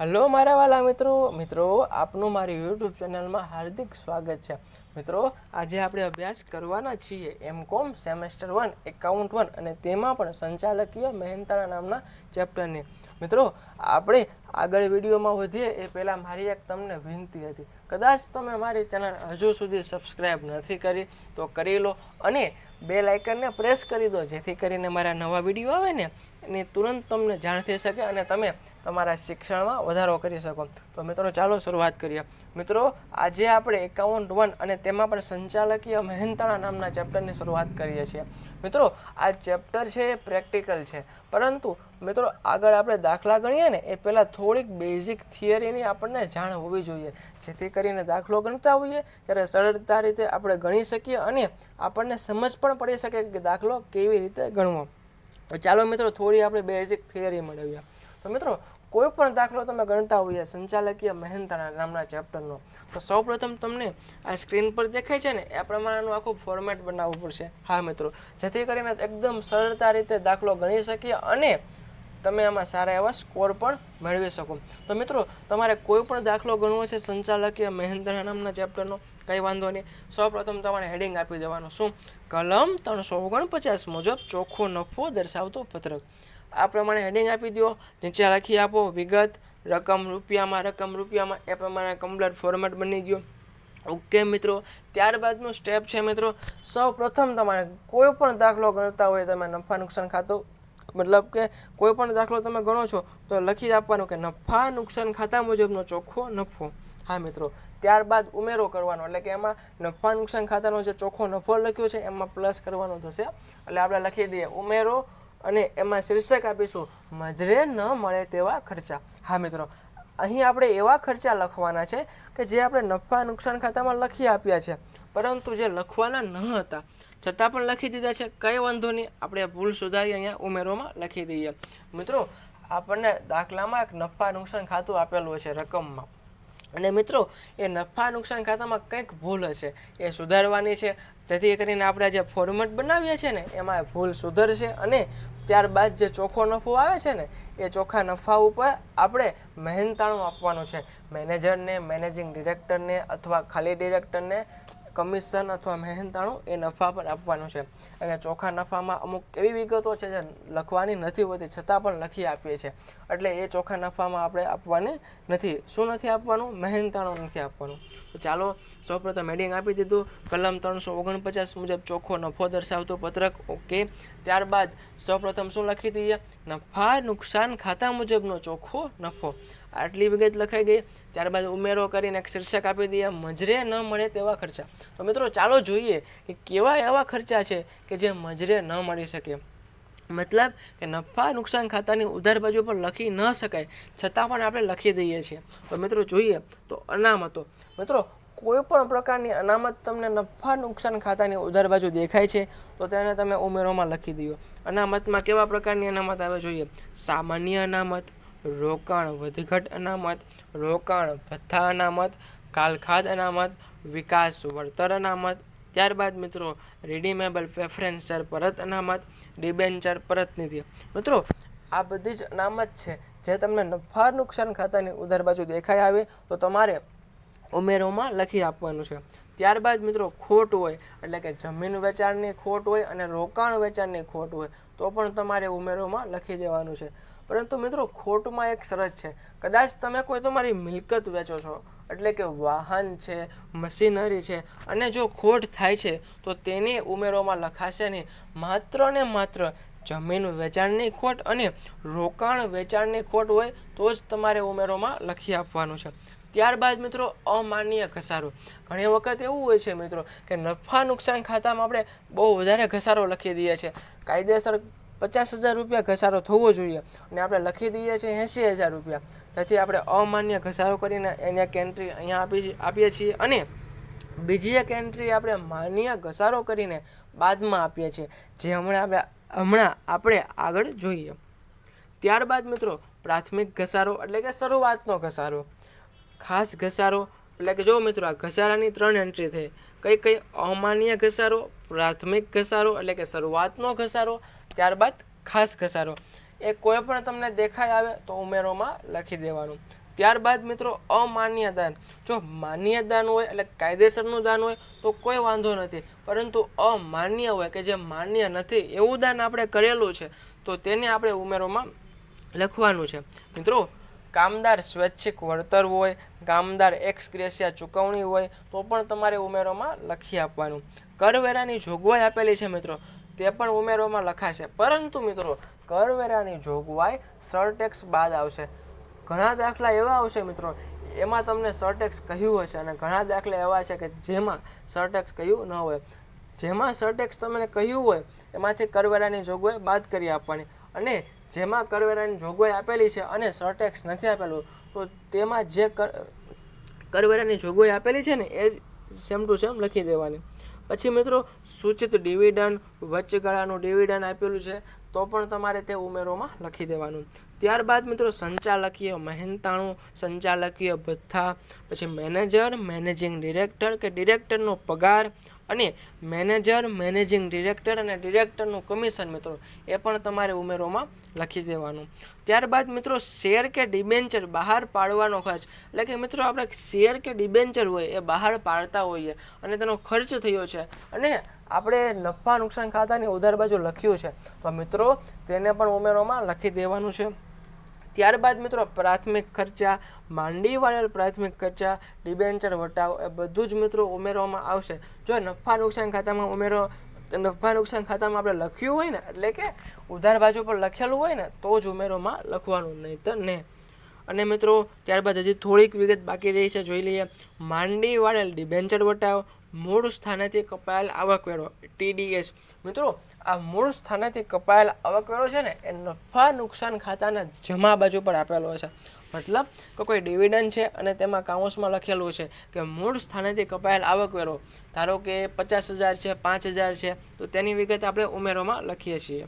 Hello મારા વાલા મિત્રો. મિત્રો, આપનું મારી યુટ્યુબ ચેનલમાં હાર્દિક સ્વાગત છે. મિત્રો, આજે આપણે અભ્યાસ કરવાના છીએ એમ કોમ સેમેસ્ટર વન, એકાઉન્ટ વન અને તેમાં પણ સંચાલકીય મહેનતાના નામના ચેપ્ટરની. મિત્રો, આપણે આગળ વિડીયોમાં વધીએ એ પહેલાં મારી એક તમને વિનંતી હતી. કદાચ તમે મારી ચેનલ હજુ સુધી સબસ્ક્રાઈબ નથી કરી, તો કરી લો. અને બે લાઇકનને પ્રેસ કરી દો, જેથી કરીને મારા નવા વીડિયો આવે ને, એની તુરંત તમને જાણ થઈ શકે અને તમે તમારા શિક્ષણમાં વધારો કરી શકો. તો મિત્રો, ચાલો શરૂઆત કરીએ. મિત્રો, આજે આપણે એકાઉન્ટ વન અને તેમાં પણ સંચાલકીય મહેનતાણા નામના ચેપ્ટરની શરૂઆત કરીએ છીએ. મિત્રો, આ ચેપ્ટર છે એ પ્રેક્ટિકલ છે. પરંતુ, મિત્રો, આગળ આપણે દાખલા ગણીએ ને, એ પહેલાં થોડીક બેઝિક થિયરીની આપણને જાણ હોવી જોઈએ. જેથી કરીને દાખલો ગણતા હોઈએ, ત્યારે સરળતા રીતે આપણે ગણી શકીએ અને આપણને સમજ પણ પડી શકે કે દાખલો કેવી રીતે ગણવો. ચાલો મિત્રો, થોડી આપણે બેઝિક થિયરી મેળવીએ. તો મિત્રો કોઈ પણ દાખલો તમે ગણતા હોઈએ, સંચાલકીય મહેનતાણા નામના ચેપ્ટરનો તો સૌપ્રથમ તમને આ સ્ક્રીન પર દેખાય છે ને, એ પ્રમાણેનું આખું ફોર્મેટ બનાવવું પડશે. હા, મિત્રો. જેથી કરીને એકદમ સરળતા રીતે દાખલો ગણી શકીએ અને તમે આમાં સારા એવા સ્કોર પણ મેળવી શકો. તો મિત્રો, તમારે કોઈ પણ દાખલો ગણવો છે સંચાલકીય મહેન્દ્રના નામના ચેપ્ટરનો કંઈ વાંધો નહીં. સૌપ્રથમ તમારે હેડિંગ આપી દેવાનું. શું? કલમ ત્રણસો ઓગણપચાસ મુજબ ચોખ્ખો નફો દર્શાવતો પત્રક. આ પ્રમાણે હેડિંગ આપી દો નીચે લખી આપો વિગત, રકમ રૂપિયામાં રકમ રૂપિયામાં, એ પ્રમાણે કમ્પ્લેટ ફોર્મેટ બની ગયો. ઓકે મિત્રો, ત્યારબાદનું સ્ટેપ છે મિત્રો, સૌ પ્રથમ તમારે કોઈ પણ દાખલો ગણતા હોય તમે નફા નુકસાન ખાતું, મતલબ કે કોઈ પણ દાખલો તમે ગણો છો, તો લખી આપવાનું કે નફા નુકસાન ખાતા મુજબનો ચોખ્ખો નફો. હા મિત્રો, ત્યારબાદ ઉમેરો કરવાનો, એટલે કે એમાં નફા નુકસાન ખાતાનો જે ચોખ્ખો નફો લખ્યો છે, એમાં પ્લસ કરવાનો થશે. એટલે આપણે લખી દઈએ, ઉમેરો અને એમાં શીર્ષક આપીશું, મજરે ન મળે તેવા ખર્ચા. હા, મિત્રો, અહીં આપણે એવા ખર્ચા લખવાના છે કે જે આપણે નફા નુકસાન ખાતામાં લખી આપ્યા છે, પરંતુ જે લખવાના ન હતા. છતાં પણ લખી દીધા છે. કંઈ વાંધો નહીં, આપણે ભૂલ સુધારી અહીંયા ઉમેરોમાં લખી દઈએ. મિત્રો, આપણને દાખલામાં એક નફા નુકસાન ખાતું આપેલું છે રકમમાં. અને મિત્રો, એ નફા નુકસાન ખાતામાં કંઈક ભૂલ હશે. એ સુધારવાની છે જેથી કરીને આપણે જે ફોર્મેટ બનાવીએ છીએ ને, એમાં ભૂલ સુધરશે અને ત્યારબાદ જે ચોખ્ખો નફો આવે છે ને, એ ચોખ્ખા નફા ઉપર આપણે મહેનતાણું આપવાનું છે. મેનેજરને મેનેજિંગ ડિરેક્ટરને અથવા ખાલી ડિરેક્ટરને કમિશન અથવા મહેનતાણું એ નફા પર આપવાનું છે. અને ચોખ્ખા નફામાં અમુક એવી વિગતો છે જે લખવાની નથી હોતી, છતાં પણ લખી આપીએ છીએ. એટલે એ ચોખ્ખા નફામાં આપણે આપવાને નથી. શું નથી આપવાનું? મહેનતાણું નથી આપવાનું. તો ચાલો, સૌપ્રથમ હેડિંગ આપી દીધું. કલમ ત્રણસો ઓગણપચાસ મુજબ ચોખ્ખો નફો દર્શાવતો પત્રક. ઓકે. ત્યારબાદ સૌપ્રથમ શું લખી દઈએ? નફા નુકસાન ખાતા મુજબનો ચોખ્ખો નફો. આટલી વિગત લખાઈ ગઈ. ત્યારબાદ ઉમેરો કરીને એક શીર્ષક આપી દઈએ, મજરે ન મળે તેવા ખર્ચા. તો મિત્રો, ચાલો જોઈએ કે કેવા એવા ખર્ચા છે કે જે મજરે ન મળી શકે. મતલબ કે નફા નુકસાન ખાતાની ઉધાર બાજુ પર લખી ન શકાય, છતાં પણ આપણે લખી દઈએ છીએ. તો મિત્રો, જોઈએ તો અનામતો. મિત્રો, કોઈ પણ પ્રકારની અનામત તમને નફા નુકસાન ખાતાની ઉધાર બાજુ દેખાય છે, તો તેને તમે ઉમેરોમાં લખી દો અનામતમાં કેવા પ્રકારની અનામત આવે જોઈએ? સામાન્ય અનામત રોકાણ વધઘટ અનામત, રોકાણ ભથ્થા અનામત, કાલખાદ અનામત, વિકાસ વળતર અનામત. ત્યારબાદ મિત્રો રિડીમેબલ પ્રેફરન્સર પરત અનામત ડિબેન્ચર પરત નિધિ મિત્રો, આ બધી જ અનામત છે, જે તમને નફા નુકસાન ખાતાની ઉધાર બાજુ દેખાઈ આવે, તો તમારે ઉમેરોમાં લખી આપવાનું છે. ત્યારબાદ મિત્રો ખોટ હોય, એટલે કે જમીન વેચાણની ખોટ હોય અને રોકાણ વેચાણની ખોટ હોય, તો પણ તમારે ઉમેરોમાં લખી દેવાનું છે. પરંતુ મિત્રો ખોટમાં એક શરત છે. કદાચ તમે કોઈ તમારી મિલકત વેચો છો, એટલે કે વાહન છે, મશીનરી છે, અને જો ખોટ થાય છે, તો તેને ઉમેરોમાં લખાશે નહીં. માત્ર ને માત્ર જમીન વેચાણની ખોટ અને રોકાણ વેચાણની ખોટ હોય, તો જ તમારે ઉમેરોમાં લખી આપવાનું છે. ત્યારબાદ મિત્રો અમાન્ય ઘસારો. ઘણી વખત એવું હોય છે મિત્રો કે નફા નુકસાન ખાતામાં આપણે બહુ વધારે ઘસારો લખી દઈએ છીએ. કાયદેસર પચાસ હજાર રૂપિયા ઘસારો થવો જોઈએ અને આપણે લખી દઈએ છીએ એંસી હજાર રૂપિયા. તેથી આપણે અમાન્ય ઘસારો કરીને એની એક એન્ટ્રી અહીંયા આપી આપીએ છીએ અને બીજી એક એન્ટ્રી આપણે માન્ય ઘસારો કરીને બાદમાં આપીએ છીએ, જે હમણાં આપણે હમણાં આપણે આગળ જોઈએ. ત્યારબાદ મિત્રો પ્રાથમિક ઘસારો એટલે કે શરૂઆતનો ઘસારો. ખાસ ઘસારો, એટલે કે જો મિત્રો આ ઘસારાની ત્રણ એન્ટ્રી થઈ કઈ કઈ અમાન્ય ઘસારો, પ્રાથમિક ઘસારો, એટલે કે શરૂઆતનો ઘસારો, ત્યારબાદ ખાસ ઘસારો. એ કોઈ પણ તમને દેખાય આવે તો ઉમેરોમાં લખી દેવાનું. ત્યારબાદ મિત્રો અમાન્ય દાન. જો માન્ય દાન હોય, એટલે કાયદેસરનું દાન હોય, તો કોઈ વાંધો નથી. પરંતુ અમાન્ય હોય કે જે માન્ય નથી, એવું દાન આપણે કરેલું છે, તો તેને આપણે ઉમેરોમાં લખવાનું છે. મિત્રો કામદાર સ્વૈચ્છિક વળતર હોય, કામદાર એક્સ ગ્રેસિયા ચૂકવણી હોય, તો પણ તમારે ઉમેરોમાં લખી આપવાનું. કરવેરાની જોગવાઈ આપેલી છે મિત્રો, તે પણ ઉમેરોમાં લખાશે. પરંતુ મિત્રો, કરવેરાની જોગવાઈ સરટેક્સ બાદ આવશે. ઘણા દાખલા એવા આવશે મિત્રો, એમાં તમને સરટેક્સ કહ્યું હશે અને ઘણા દાખલા એવા છે કે જેમાં સરટેક્સ કહ્યું ન હોય. જેમાં સરટેક્સ તમને કહ્યું હોય, એમાંથી કરવેરાની જોગવાઈ બાદ કરી આપવાની. અને જેમાં કરવેરાની જોગવાઈ આપેલી છે અને સરટેક્સ નથી આપેલું, તો તેમાં જે કરવેરાની જોગવાઈ આપેલી છે ને, એ સેમ ટુ સેમ લખી દેવાની. પછી મિત્રો, સૂચિત ડિવિડન્ડ વચ્ચગાળાનું ડિવિડન્ડ આપેલું છે, તો પણ તમારે તે ઉમેરોમાં લખી દેવાનું. ત્યારબાદ મિત્રો, સંચાલકીય મહેનતાણું, સંચાલકીય ભથ્થા, પછી મેનેજર, મેનેજિંગ ડિરેક્ટર, કે ડિરેક્ટરનો પગાર અને મેનેજર, મેનેજિંગ ડિરેક્ટર અને ડિરેક્ટરનું કમિશન મિત્રો, એ પણ તમારે ઉમેરોમાં લખી દેવાનું. ત્યારબાદ મિત્રો, શેર કે ડિબેન્ચર બહાર પાડવાનો ખર્ચ. એટલે કે મિત્રો, આપણે શેર કે ડિબેન્ચર હોય એ બહાર પાડતા હોઈએ અને તેનો ખર્ચ થયો છે. અને આપણે નફા નુકસાન ખાતાની ઉધાર બાજુ લખ્યું છે. તો મિત્રો, તેને પણ ઉમેરોમાં લખી દેવાનું છે. ત્યારબાદ મિત્રો પ્રાથમિક ખર્ચા માંડી વાળેલ પ્રાથમિક ખર્ચા, ડિબેન્ચર, વટાવ એ બધું જ મિત્રો ઉમેરવામાં આવશે. જો નફા નુકસાન ખાતામાં ઉમેરો, નફા નુકસાન ખાતામાં આપણે લખ્યું હોય ને, એટલે કે ઉધાર બાજુ પર લખેલું હોય ને, તો જ ઉમેરોમાં લખવાનું નહીં તો ને. અને મિત્રો ત્યારબાદ હજી થોડીક વિગત બાકી રહી છે, જોઈ લઈએ. માંડી વાળેલ ડિબેન્ચર, વટાવ મૂળ સ્થાનેથી કપાયેલ આવકવેરો ટીડીએસ મિત્રો, આ મૂળ સ્થાનેથી કપાયેલ આવકવેરો છે ને, એ નફા નુકસાન ખાતાના જમા બાજુ પર આપેલો છે. મતલબ કે કોઈ ડિવિડન્ડ છે અને તેમાં કાઉન્સમાં લખેલું છે કે મૂળ સ્થાનેથી કપાયેલ આવકવેરો, ધારો કે પચાસ હજાર છે, પાંચ હજાર છે, તો તેની વિગત આપણે ઉમેરોમાં લખીએ છીએ.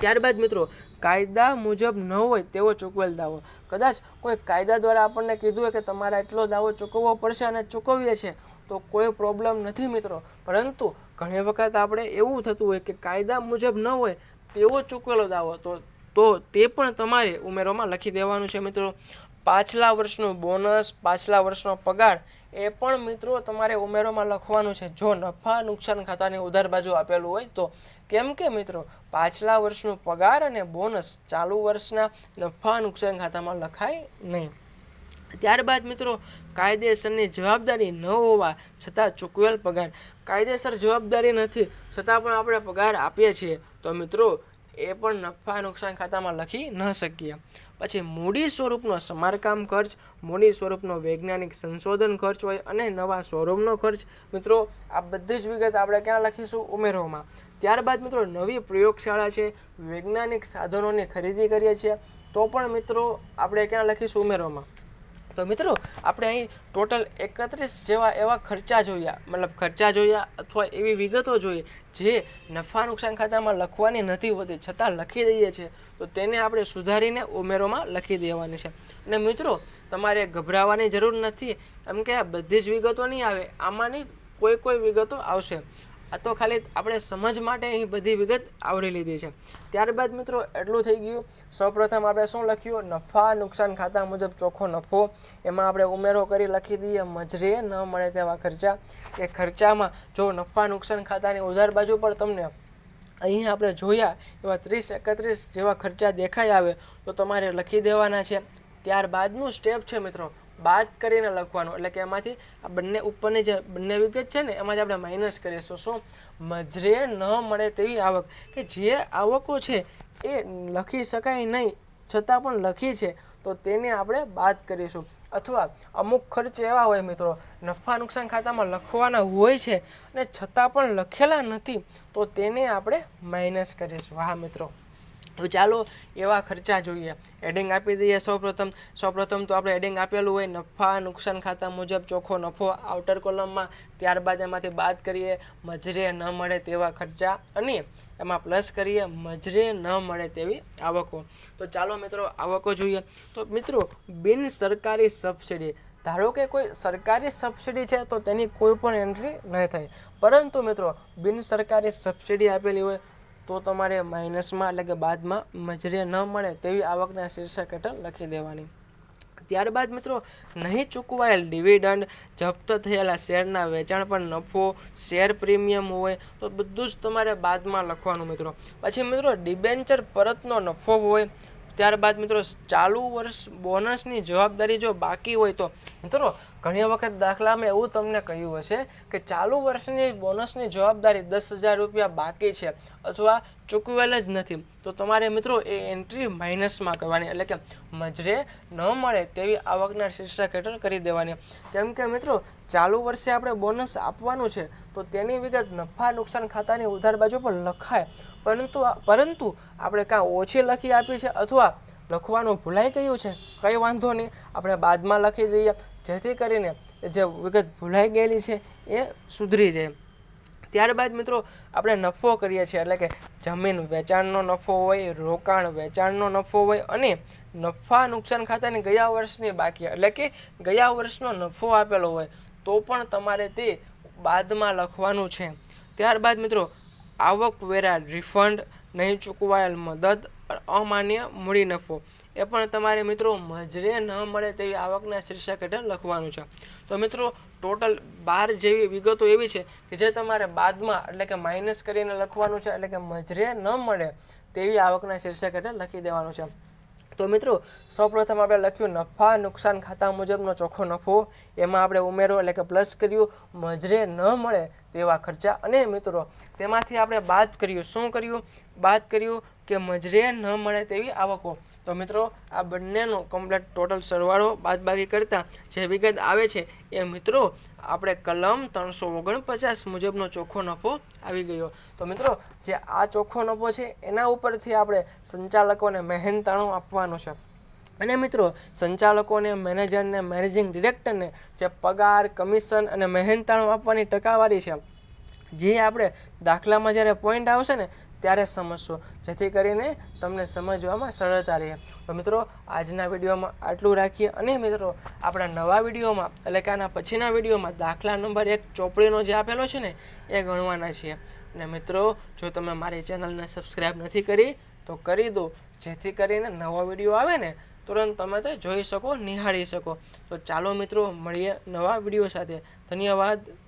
ત્યારબાદ મિત્રો, કાયદા મુજબ ન હોય તેવો ચૂકવેલ દાવો. કદાચ કોઈ કાયદા દ્વારા આપણને કીધું હોય કે તમારે એટલો દાવો ચૂકવવો પડશે અને ચૂકવીએ છીએ, તો કોઈ પ્રોબ્લેમ નથી મિત્રો. પરંતુ ઘણી વખત આપણે એવું થતું હોય કે કાયદા મુજબ ન હોય તેવો ચૂકવેલો દાવો. તો તો તે પણ તમારે ઉમેરોમાં લખી દેવાનું છે મિત્રો. પાછલા વર્ષનું બોનસ, પાછલા વર્ષનો પગાર, એ પણ મિત્રો તમારે ઉમેરોમાં લખવાનું છે. જો નફા નુકસાન ખાતાની ઉધાર બાજુ આપેલું હોય તો. કેમ કે મિત્રો, પાછલા વર્ષનું પગાર અને બોનસ ચાલુ વર્ષના નફા નુકસાન ખાતામાં લખાય નહીં. ત્યારબાદ મિત્રો, કાયદેસરની જવાબદારી ન હોવા છતાં ચૂકવેલ પગાર. કાયદેસર જવાબદારી નથી, છતાં પણ આપણે પગાર આપીએ છીએ. તો મિત્રો એ પણ નફા નુકસાન ખાતામાં લખી ન શકીએ પછી મૂડી સ્વરૂપનો સમારકામ ખર્ચ, મૂડી સ્વરૂપનો વૈજ્ઞાનિક સંશોધન ખર્ચ હોય અને નવા શોરૂમનો ખર્ચ. મિત્રો, આ બધી જ વિગત આપણે ક્યાં લખીશું? ઉમેરોમાં. ત્યારબાદ મિત્રો, નવી પ્રયોગશાળા છે. વૈજ્ઞાનિક સાધનોની ખરીદી કરીએ છીએ. તો પણ મિત્રો, આપણે ક્યાં લખીશું? ઉમેરોમાં. તો મિત્રો, આપણે અહીં ટોટલ એકત્રીસ જેવા એવા ખર્ચા જોયા. મતલબ ખર્ચા જોયા અથવા એવી વિગતો જોઈએ જે નફા નુકસાન ખાતામાં લખવાની નથી હોતી. છતાં લખી દઈએ છીએ. તો તેને આપણે સુધારીને ઉમેરોમાં લખી દેવાની છે. અને મિત્રો, તમારે ગભરાવાની જરૂર નથી. એમ કે આ બધી જ વિગતો નહીં આવે. આમાંની કોઈ કોઈ વિગતો આવશે. આ તો ખાલી આપણે સમજ માટે અહીં બધી વિગત આવરી લીધી છે. ત્યારબાદ મિત્રો, એટલું થઈ ગયું. સૌપ્રથમ આપણે શું લખ્યું? નફા નુકસાન ખાતા મુજબ ચોખ્ખો નફો. એમાં આપણે ઉમેરો કરી લખી દઈએ, મજરે ન મળે તેવા ખર્ચા. એ ખર્ચામાં જો નફા નુકસાન ખાતાની ઉધાર બાજુ પર તમને અહીં આપણે જોયા એવા ત્રીસ, એકત્રીસ જેવા ખર્ચા દેખાઈ આવે, તો તમારે લખી દેવાના છે. ત્યારબાદનું સ્ટેપ છે મિત્રો બાદ કરીને લખવાનું. એટલે કે એમાંથી આ બંને ઉપરની જે બંને વિગત છે ને, એમાં જ આપણે માઇનસ કરીશું. શું? મજરે ન મળે તેવી આવક. કે જે આવકો છે એ લખી શકાય નહીં, છતાં પણ લખી છે, તો તેને આપણે બાદ કરીશું. અથવા અમુક ખર્ચ એવા હોય મિત્રો, નફા નુકસાન ખાતામાં લખવાના હોય છે અને છતાં પણ લખેલા નથી, તો તેને આપણે માઇનસ કરીશું. હા મિત્રો. તો ચાલો એવા ખર્ચા જોઈએ. એડિંગ આપી દઈએ સૌપ્રથમ. સૌપ્રથમ તો આપણે એડિંગ આપેલું હોય નફા, નુકસાન ખાતા મુજબ ચોખ્ખો નફો આઉટર કોલમમાં ત્યારબાદ એમાંથી બાદ કરીએ, મજરે ન મળે તેવા ખર્ચા. અને એમાં પ્લસ કરીએ, મજરે ન મળે તેવી આવકો. તો ચાલો મિત્રો આવકો જોઈએ. તો મિત્રો, બિન સરકારી સબસિડી ધારો કે કોઈ સરકારી સબસિડી છે તો તેની કોઈ પણ એન્ટ્રી નહીં થાય. પરંતુ મિત્રો, બિન સરકારી સબસિડી આપેલી હોય તો તમારે માઇનસમાં એટલે કે બાદમાં મજરે ન મળે તેવી આવકના શીર્ષક હેઠળ લખી દેવાની. ત્યારબાદ મિત્રો, નહીં ચૂકવાયેલ ડિવિડન્ડ જપ્ત થયેલા શેરના વેચાણ પર નફો, શેર પ્રીમિયમ હોય તો બધું જ તમારે બાદમાં લખવાનું મિત્રો. પછી મિત્રો, ડિબેન્ચર પરતનો નફો હોય ત્યારબાદ મિત્રો ચાલુ વર્ષ બોનસની જવાબદારી જો બાકી હોય તો, મિત્રો ઘણી વખત દાખલામાં એવું તમને કહ્યું હશે કે ચાલુ વર્ષની બોનસની જવાબદારી દસ હજાર રૂપિયા બાકી છે. અથવા ચૂકવેલ જ નથી. તો તમારે મિત્રો એ એન્ટ્રી માઇનસમાં કરવાની, એટલે કે મજરે ન મળે તેવી આવકના શીર્ષક હેઠળ કરી દેવાની. કેમ કે મિત્રો, ચાલુ વર્ષે આપણે બોનસ આપવાનું છે, તો તેની વિગત નફા નુકસાન ખાતાની ઉધાર બાજુ પર લખાય. પરંતુ પરંતુ આપણે કાં ઓછી લખી આપી છે અથવા લખવાનું ભૂલાઈ ગયું છે? કંઈ વાંધો નહીં. આપણે બાદમાં લખી દઈએ. જેથી કરીને જે વિગત ભૂલાઈ ગયેલી છે એ સુધરી જાય. ત્યારબાદ મિત્રો આપણે નફો કરીએ છીએ. એટલે કે જમીન વેચાણનો નફો હોય, રોકાણ વેચાણનો નફો હોય અને નફા નુકસાન ખાતાની ગયા વર્ષની બાકી. એટલે કે ગયા વર્ષનો નફો આપેલો હોય તો પણ તમારે તે બાદમાં લખવાનું છે. ત્યારબાદ મિત્રો, આવકવેરા રિફંડ, નહીં ચૂકવાયેલ મદદ, અમાન્ય મૂડી નફો. એ પણ તમારે મિત્રો મજરે ન મળે તેવી આવકના શીર્ષક હેઠળ લખવાનું છે. તો મિત્રો, ટોટલ બાર જેવી વિગતો એવી છે કે જે તમારે બાદમાં, એટલે કે માઇનસ કરીને લખવાનું છે, એટલે કે મજરે ન મળે તેવી આવકના શીર્ષક હેઠળ લખી દેવાનું છે. તો મિત્રો, સૌપ્રથમ આપણે લખ્યું નફા નુકસાન ખાતા મુજબનો ચોખ્ખો નફો, એમાં આપણે ઉમેરો એટલે કે પ્લસ કર્યું, મજરે ન મળે તેવા ખર્ચા. અને મિત્રો, તેમાંથી આપણે બાદ કર્યું, શું કર્યું? બાદ કર્યું કે મજરે ન મળે તેવી આવકો. તો મિત્રો, આ બંનેનો કમ્પ્લેટ ટોટલ સરવાળો બાદબાકી કરતાં જે વિગત આવે છે એ મિત્રો, આપણે કલમ ત્રણસો ઓગણપચાસ મુજબનો ચોખ્ખો નફો આવી ગયો. તો મિત્રો, જે આ ચોખ્ખો નફો છે, એના ઉપરથી આપણે સંચાલકોને મહેનતાણું આપવાનું છે. અને મિત્રો, સંચાલકોને, મેનેજરને મેનેજિંગ ડિરેક્ટરને જે પગાર કમિશન અને મહેનતાણું આપવાની ટકાવારી છે. જે આપણે દાખલામાં જ્યારે પોઈન્ટ આવશે ને ત્યારે સમજશો. જેથી કરીને તમને સમજવામાં સરળતા રહે. તો મિત્રો, આજના વિડીયોમાં આટલું રાખીએ અને મિત્રો, આપણા નવા વિડીયોમાં, એટલે કે આના પછીના વિડીયોમાં દાખલા નંબર એક ચોપડીનો જે આપેલો છે ને, એ ગણવાના છીએ. અને મિત્રો, જો તમે મારી ચેનલને સબસ્ક્રાઈબ નથી કરી, તો કરી દો. જેથી કરીને નવો વીડિયો આવે ને, તુરંત તમે તે જોઈ શકો, નિહાળી શકો. તો ચાલો મિત્રો, મળીએ નવા વીડિયો સાથે. ધન્યવાદ.